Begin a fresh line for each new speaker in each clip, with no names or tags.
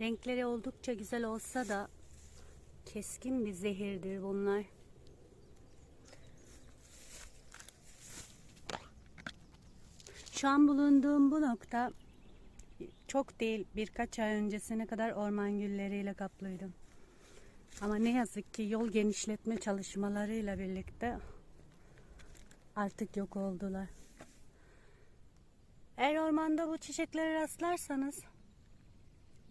Renkleri oldukça güzel olsa da keskin bir zehirdir bunlar. Şu an bulunduğum bu nokta çok değil birkaç ay öncesine kadar orman gülleriyle kaplıydım. Ama ne yazık ki yol genişletme çalışmalarıyla birlikte artık yok oldular. Eğer ormanda bu çiçeklere rastlarsanız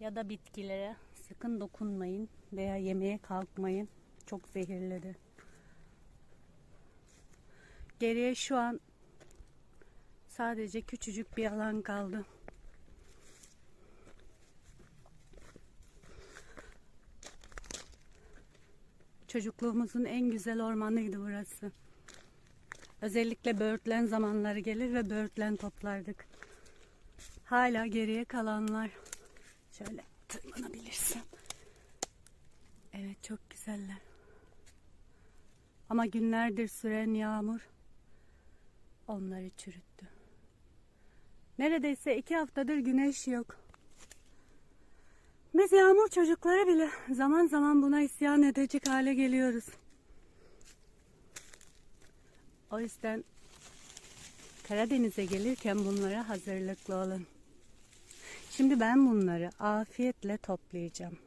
ya da bitkilere sakın dokunmayın veya yemeye kalkmayın. Çok zehirlidir. Geriye şu an sadece küçücük bir alan kaldı. Çocukluğumuzun en güzel ormanıydı burası. Özellikle böğürtlen zamanları gelir ve böğürtlen toplardık. Hala geriye kalanlar. Şöyle tırmanabilirsem. Evet çok güzeller. Ama günlerdir süren yağmur onları çürüttü. Neredeyse iki haftadır güneş yok. Biz yağmur çocukları bile zaman zaman buna isyan edecek hale geliyoruz. O yüzden Karadeniz'e gelirken bunlara hazırlıklı olun. Şimdi ben bunları afiyetle toplayacağım.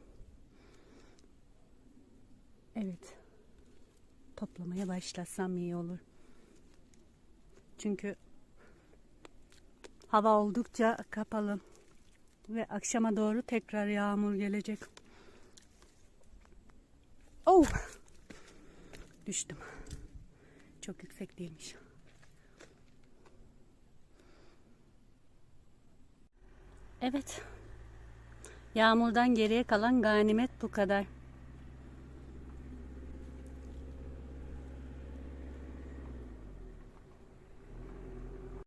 Evet. Toplamaya başlasam iyi olur. Çünkü hava oldukça kapalı ve akşama doğru tekrar yağmur gelecek. Oh! Düştüm. Çok yüksek değilmiş. Evet. Yağmurdan geriye kalan ganimet bu kadar.